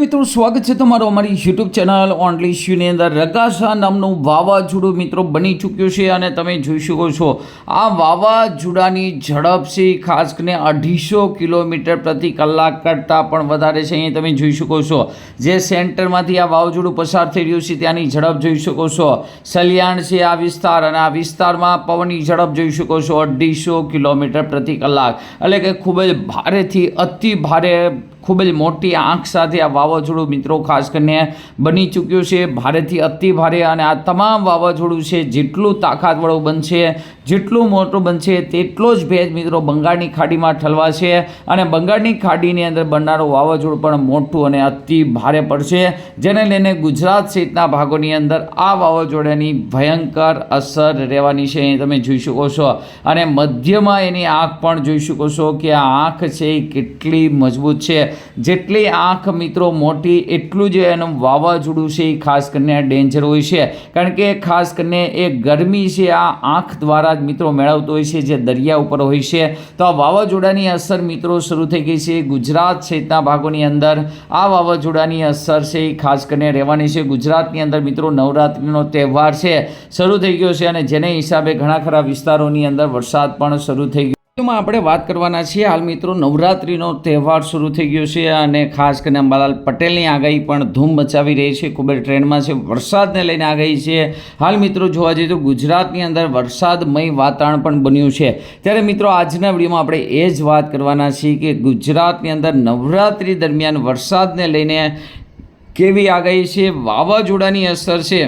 મિત્રો, સ્વાગત છે તમારું અમારી યુટ્યુબ ચેનલ ઓનલી શ્યુની અંદર. રગાસા નામનું વાવાઝોડું મિત્રો બની ચૂક્યું છે અને તમે જોઈ શકો છો, આ વાવાઝોડાની ઝડપ છે ખાસ કરીને અઢીસો કિલોમીટર પ્રતિ કલાક કરતાં પણ વધારે છે. અહીં તમે જોઈ શકો છો, જે સેન્ટરમાંથી આ વાવાઝોડું પસાર થઈ રહ્યું છે, ત્યાંની ઝડપ જોઈ શકો છો. સલિયાણ છે આ વિસ્તાર અને આ વિસ્તારમાં પવનની ઝડપ જોઈ શકો છો, અઢીસો કિલોમીટર પ્રતિ કલાક. એટલે કે ખૂબ જ ભારેથી અતિ ભારે ખૂબ જ મોટી આંખ સાથે આ વાવાઝોડું મિત્રો ખાસ કરીને બની ચૂક્યું છે. ભારેથી અતિ ભારે અને આ તમામ વાવાઝોડું છે, જેટલું તાકાતવાળું બનશે જેટલું મોટું બનશે તેટલો જ ભેજ મિત્રો બંગાળની ખાડીમાં ઠલવાશે અને બંગાળની ખાડીની અંદર બનનારું વાવાઝોડું પણ મોટું અને અતિ ભારે પડશે. જેને લઈને ગુજરાત સહિતના ભાગોની અંદર આ વાવાઝોડાની ભયંકર અસર રહેવાની છે એ તમે જોઈ શકો છો. અને મધ્યમાં એની આંખ પણ જોઈ શકો છો કે આ આંખ છે એ કેટલી મજબૂત છે. જેટલી આંખ મિત્રો મોટી, એટલું જ એનું વાવાઝોડું છે એ ખાસ કરીને ડેન્જર હોય છે. કારણ કે ખાસ કરીને એ ગરમી છે આ આંખ દ્વારા જ મિત્રો મેળવતો હોય છે, જે દરિયા ઉપર હોય છે. તો આ વાવાઝોડાની અસર મિત્રો શરૂ થઈ ગઈ છે. ગુજરાત સહિતના ભાગોની અંદર આ વાવાઝોડાની અસર છે એ ખાસ કરીને રહેવાની છે. ગુજરાતની અંદર મિત્રો નવરાત્રિનો તહેવાર છે, શરૂ થઈ ગયો છે અને જેને હિસાબે ઘણા ખરા વિસ્તારોની અંદર વરસાદ પણ શરૂ થઈ ગયો માં આપણે વાત કરવાના છીએ. હાલ મિત્રો નવરાત્રિનો તહેવાર શરૂ થઈ ગયો છે અને ખાસ કરીને અંબાલાલ પટેલની આગાહી પણ ધૂમ મચાવી રહી છે. ખૂબ જ ટ્રેન્ડમાં છે. વરસાદને લઈને આગાહી છે. હાલ મિત્રો જોવા જઈએ તો ગુજરાતની અંદર વરસાદમય વાતાવરણ પણ બન્યું છે. ત્યારે મિત્રો આજના વિડીયોમાં આપણે એ જ વાત કરવાના છીએ કે ગુજરાતની અંદર નવરાત્રિ દરમિયાન વરસાદને લઈને કેવી આગાહી છે? વાવાઝોડાની અસર છે.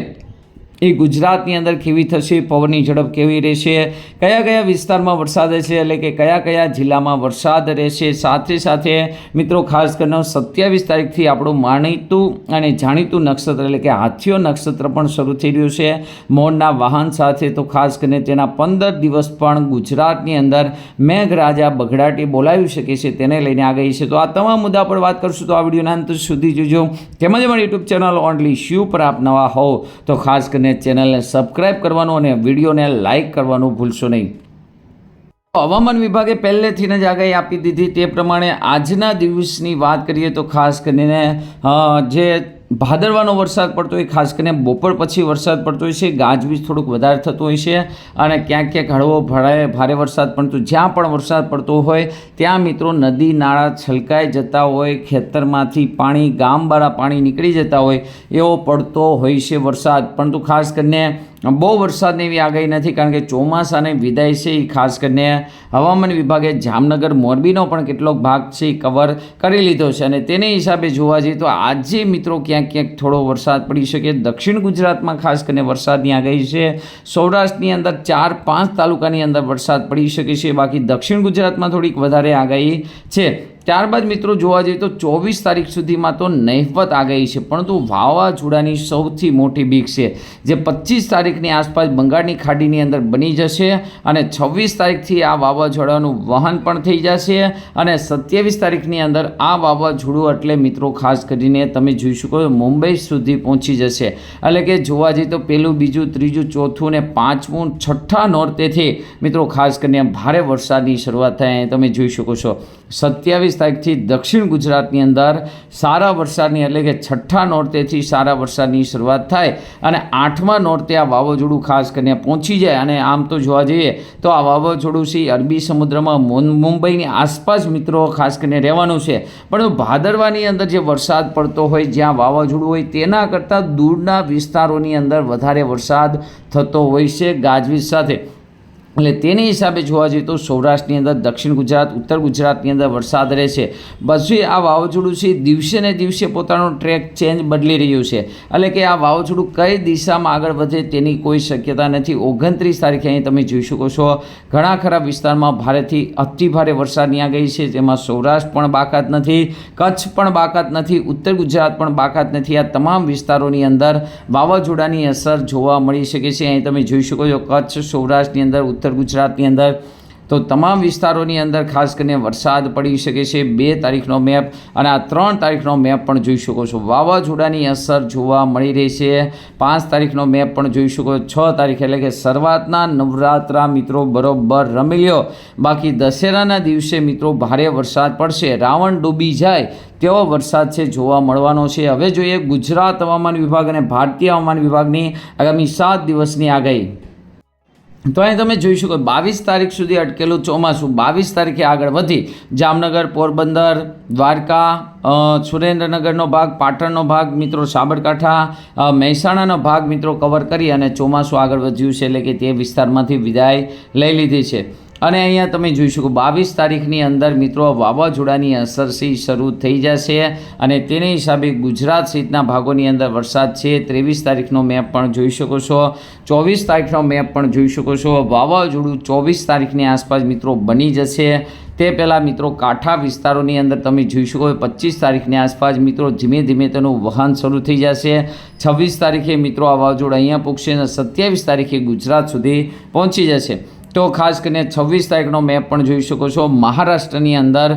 એ ગુજરાતની અંદર કેવી થશે, પવનની ઝડપ કેવી રહેશે, કયા કયા વિસ્તારમાં વરસાદ રહેશે એટલે કે કયા કયા જિલ્લામાં વરસાદ રહેશે. સાથે સાથે મિત્રો, ખાસ કરીને સત્યાવીસ તારીખથી આપણું માણીતું અને જાણીતું નક્ષત્ર, એટલે કે હાથીઓ નક્ષત્ર પણ શરૂ થઈ રહ્યું છે. મોરના વાહન સાથે તો ખાસ કરીને તેના પંદર દિવસ પણ ગુજરાતની અંદર મેઘરાજા બઘડાટી બોલાવી શકે છે, તેને લઈને આગળ છે. તો આ તમામ મુદ્દા પર વાત કરશું તો આ વિડીયોના અંત સુધી જોજો. તેમજ મારી યુટ્યુબ ચેનલ ઓનલી શ્યુ પર આપ નવા હોવ તો ખાસ કરીને ચેનલને સબસ્ક્રાઈબ કરવાનું અને વિડીયોને લાઇક કરવાનું ભૂલશો નહીં. હવામાન વિભાગે પહેલેથી જ આગાહી આપી દીધી તે પ્રમાણે આજના દિવસની વાત કરીએ તો ખાસ કરીને જે ભાદરવાનો વરસાદ પડતો હોય, ખાસ કરીને બપોર પછી વરસાદ પડતો હોય છે, ગાજવીજ થોડુંક વધારે થતું હોય છે અને ક્યાંક ક્યાંક હળવો ભારે ભારે વરસાદ પડતો જ્યાં પણ વરસાદ પડતો હોય, ત્યાં મિત્રો નદી, નાળા છલકાઈ જતા હોય, ખેતરમાંથી પાણી, ગામવાળા પાણી નીકળી જતા હોય, એવો પડતો હોય છે વરસાદ. પરંતુ ખાસ કરીને બહુ વરસાદની એવી આગાહી નથી, કારણ કે ચોમાસાની વિદાય છે. એ ખાસ કરીને હવામાન વિભાગે જામનગર, મોરબીનો પણ કેટલોક ભાગ છે એ કવર કરી લીધો છે. અને તેને હિસાબે જોવા જઈએ તો આજે મિત્રો ક્યાંક ક્યાંક થોડો વરસાદ પડી શકે. દક્ષિણ ગુજરાતમાં ખાસ કરીને વરસાદની આગાહી છે. સૌરાષ્ટ્રની અંદર ચાર પાંચ તાલુકાની અંદર વરસાદ પડી શકે છે. બાકી દક્ષિણ ગુજરાતમાં થોડીક વધારે આગાહી છે. ત્યારબાદ મિત્રો જોવા જઈએ તો ચોવીસ તારીખ સુધીમાં તો નહિવત આગાહી છે, પરંતુ વાવાઝોડાની સૌથી મોટી બીક છે, જે પચીસ તારીખની આસપાસ બંગાળની ખાડીની અંદર બની જશે અને છવ્વીસ તારીખથી આ વાવાઝોડાનું વહન પણ થઈ જશે અને સત્યાવીસ તારીખની અંદર આ વાવાઝોડું એટલે મિત્રો ખાસ કરીને તમે જોઈ શકો મુંબઈ સુધી પહોંચી જશે. એટલે કે જોવા જઈએ તો પહેલું બીજું, ત્રીજું, ચોથું ને પાંચમું, છઠ્ઠા નોરતેથી મિત્રો ખાસ કરીને ભારે વરસાદની શરૂઆત થાય, તમે જોઈ શકો છો. સત્યાવીસ તારીખથી દક્ષિણ ગુજરાતની અંદર સારા વરસાદની એટલે કે છઠ્ઠા નોરતેથી સારા વરસાદની શરૂઆત થાય અને આઠમા નોરતે આ વાવાઝોડું ખાસ કરીને પહોંચી જાય અને આમ તો જોવા જઈએ તો આ વાવાઝોડું છે અરબી સમુદ્રમાં મુંબઈની આસપાસ મિત્રો ખાસ કરીને રહેવાનું છે. પરંતુ ભાદરવાની અંદર જે વરસાદ પડતો હોય, જ્યાં વાવાઝોડું હોય, તેના કરતાં દૂરના વિસ્તારોની અંદર વધારે વરસાદ થતો હોય છે ગાજવીજ સાથે. એટલે તેની હિસાબે જોવા જઈએ તો સૌરાષ્ટ્રની અંદર દક્ષિણ ગુજરાત, ઉત્તર ગુજરાતની અંદર વરસાદ રહેશે બધું આ વાવાઝોડું છે, દિવસે ને દિવસે પોતાનો ટ્રેક ચેન્જ બદલી રહ્યું છે. એટલે કે આ વાવાઝોડું કઈ દિશામાં આગળ વધે તેની કોઈ શક્યતા નથી. ઓગણત્રીસ તારીખે અહીં તમે જોઈ શકો છો, ઘણા ખરા વિસ્તારમાં ભારેથી અતિ ભારે વરસાદની આગાહી છે તેમાં સૌરાષ્ટ્ર પણ બાકાત નથી, કચ્છ પણ બાકાત નથી, ઉત્તર ગુજરાત પણ બાકાત નથી. આ તમામ વિસ્તારોની અંદર વાવાઝોડાની અસર જોવા મળી શકે છે. અહીં તમે જોઈ શકો છો, કચ્છ, સૌરાષ્ટ્રની અંદર ઉત્તર ગુજરાતની અંદર. તો તમામ વિસ્તારોની અંદર ખાસ કરીને વરસાદ પડી શકે છે બે તારીખનો મેપ અને આ ત્રણ તારીખનો મેપ પણ જોઈ શકો છો. વાવાઝોડાની અસર જોવા મળી રહી છે. પાંચ તારીખનો મેપ પણ જોઈ શકો છો. તારીખ એટલે કે શરૂઆતના નવરાત્રા મિત્રો બરોબર રમી લ્યો. બાકી દશેરાના દિવસે મિત્રો ભારે વરસાદ પડશે. રાવણ ડૂબી જાય તેવો વરસાદ છે જોવા મળવાનો છે. હવે જોઈએ ગુજરાત હવામાન વિભાગ અને ભારતીય હવામાન વિભાગની આગામી સાત દિવસની આગાહી. તો અહીં તમે જોઈ શકો બાવીસ તારીખ સુધી અટકેલું ચોમાસું બાવીસ તારીખે આગળ વધી. જામનગર, પોરબંદર, દ્વારકા સુરેન્દ્રનગરનો ભાગ, પાટણનો ભાગ મિત્રો, સાબરકાંઠા મહેસાણાનો ભાગ મિત્રો કવર કરી અને ચોમાસું આગળ વધ્યું છે એટલે કે તે વિસ્તારમાંથી વિદાય લઈ લીધી છે. અને અહીંયા તમે જોઈ શકો બાવીસ તારીખની અંદર મિત્રો વાવાઝોડાની અસર શરૂ થઈ જશે અને તેને હિસાબે ગુજરાત સહિતના ભાગોની અંદર વરસાદ છે. ત્રેવીસ તારીખનો મેપ પણ જોઈ શકો છો. ચોવીસ તારીખનો મેપ પણ જોઈ શકો છો. વાવાઝોડું ચોવીસ તારીખની આસપાસ મિત્રો બની જશે. તે પહેલાં મિત્રો કાંઠા વિસ્તારોની અંદર તમે જોઈ શકો પચીસ તારીખની આસપાસ મિત્રો ધીમે ધીમે તેનું વહન શરૂ થઈ જશે. છવ્વીસ તારીખે મિત્રો આ વાવાઝોડું અહીંયા પૂગશે અને સત્યાવીસ તારીખે ગુજરાત સુધી પહોંચી જશે. તો ખાસ કરીને છવ્વીસ તારીખનો મેપ પણ જોઈ શકો છો. મહારાષ્ટ્રની અંદર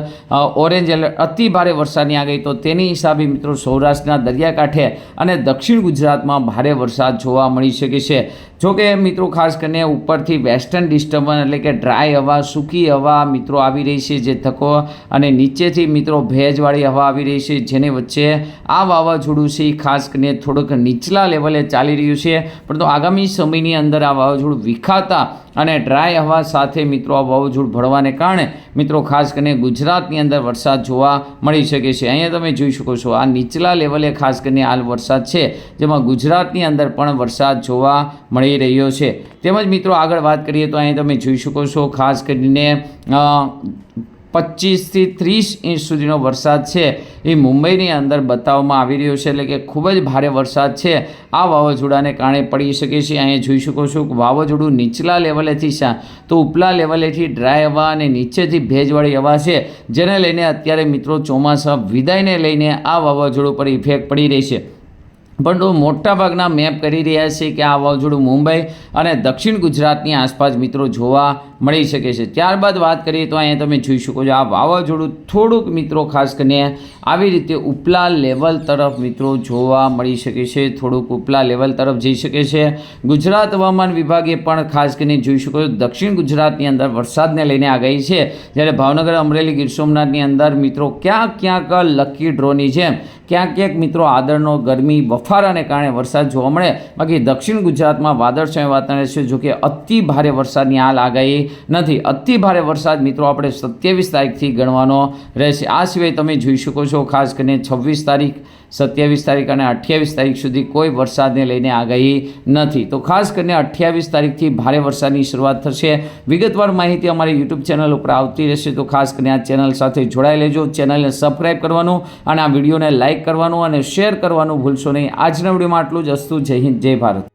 ઓરેન્જ એલર્ટ, અતિ ભારે વરસાદની આગાહી. તો તેની હિસાબે મિત્રો સૌરાષ્ટ્રના દરિયાકાંઠે અને દક્ષિણ ગુજરાતમાં ભારે વરસાદ જોવા મળી શકે છે. જો કે મિત્રો, ખાસ કરીને ઉપરથી વેસ્ટર્ન ડિસ્ટર્બન્સ એટલે કે ડ્રાય હવા, સૂકી હવા મિત્રો આવી રહી છે, જે થકો અને નીચેથી મિત્રો ભેજવાળી હવા આવી રહી છે, જેની વચ્ચે આ વાવાઝોડું છે ખાસ કરીને થોડુંક નીચલા લેવલે ચાલી રહ્યું છે. પરંતુ આગામી સમયની અંદર આ વાવાઝોડું વિખાતા અને ડ્રાય હવા સાથે મિત્રો આ વાવાઝોડું ભળવાને કારણે મિત્રો ખાસ કરીને ગુજરાતની અંદર વરસાદ જોવા મળી શકે છે. અહીંયા તમે જોઈ શકો છો, આ નીચલા લેવલે ખાસ કરીને હાલ વરસાદ છે, જેમાં ગુજરાતની અંદર પણ વરસાદ જોવા મળી રહ્યો છે. તેમજ મિત્રો આગળ વાત કરીએ તો અહીંયા તમે જોઈ શકો છો, ખાસ કરીને પચીસથી ત્રીસ ઇંચ સુધીનો વરસાદ છે. એ મુંબઈની અંદર બતાવવામાં આવી રહ્યો છે એટલે કે ખૂબ જ ભારે વરસાદ છે. આ વાવાઝોડાને કારણે પડી શકે છે. અહીંયા જોઈ શકો છો વાવાઝોડું નીચલા લેવલેથી શા, તો ઉપલા લેવલેથી ડ્રાય હવા અને નીચેથી ભેજવાળી હવા છે. જેને લઈને અત્યારે મિત્રો ચોમાસા વિદાયને લઈને આ વાવાઝોડું પર ઇફેક્ટ પડી રહી છે. પરંતુ મોટાભાગના મેપ કરી રહ્યા છે કે આ વાવાઝોડું મુંબઈ અને દક્ષિણ ગુજરાતની આસપાસ મિત્રો જોવા મળી શકે છે. ત્યારબાદ વાત કરીએ તો અહીંયા તમે જોઈ શકો છો આ વાવાઝોડું થોડુંક મિત્રો ખાસ કરીને આવી રીતે ઉપલા લેવલ તરફ મિત્રો જોવા મળી શકે છે. થોડુંક ઉપલા લેવલ તરફ જઈ શકે છે. ગુજરાત હવામાન વિભાગે પણ ખાસ કરીને જોઈ શકો છો, દક્ષિણ ગુજરાતની અંદર વરસાદને લઈને આગાહી છે. જ્યારે ભાવનગર અમરેલી ગીર સોમનાથની અંદર મિત્રો ક્યાંક ક્યાંક લકી ડ્રોની જેમ ક્યાંક ક્યાંક મિત્રો આદરનો ગરમી બફારાને કારણે વરસાદ જોવા મળે. બાકી દક્ષિણ ગુજરાતમાં વાદળછાયું વાતાવરણ છે જો કે અતિ ભારે વરસાદની હાલ આગાહી નથી. અતિ ભારે વરસાદ મિત્રો આપણે સત્યાવીસ તારીખથી ગણવાનો રહેશે. આ સિવાય તમે જોઈ શકો છો, ખાસ કરીને છવ્વીસ તારીખ સત્યાવીસ તારીખ અને અઠ્યાવીસ તારીખ સુધી કોઈ વરસાદને લઈને આગાહી નથી. તો ખાસ કરીને અઠ્યાવીસ તારીખથી ભારે વરસાદની શરૂઆત થશે. વિગતવાર માહિતી અમારી યુટ્યુબ ચેનલ ઉપર આવતી રહેશે. તો ખાસ કરીને આ ચેનલ સાથે જોડાઈ લેજો. ચેનલને સબસ્ક્રાઈબ કરવાનું અને આ વિડીયોને લાઇક કરવાનું અને શેર કરવાનું ભૂલશો નહીં. આજના વિડીયોમાં આટલું જ. અસ્તુ જય હિન્દ, જય ભારત.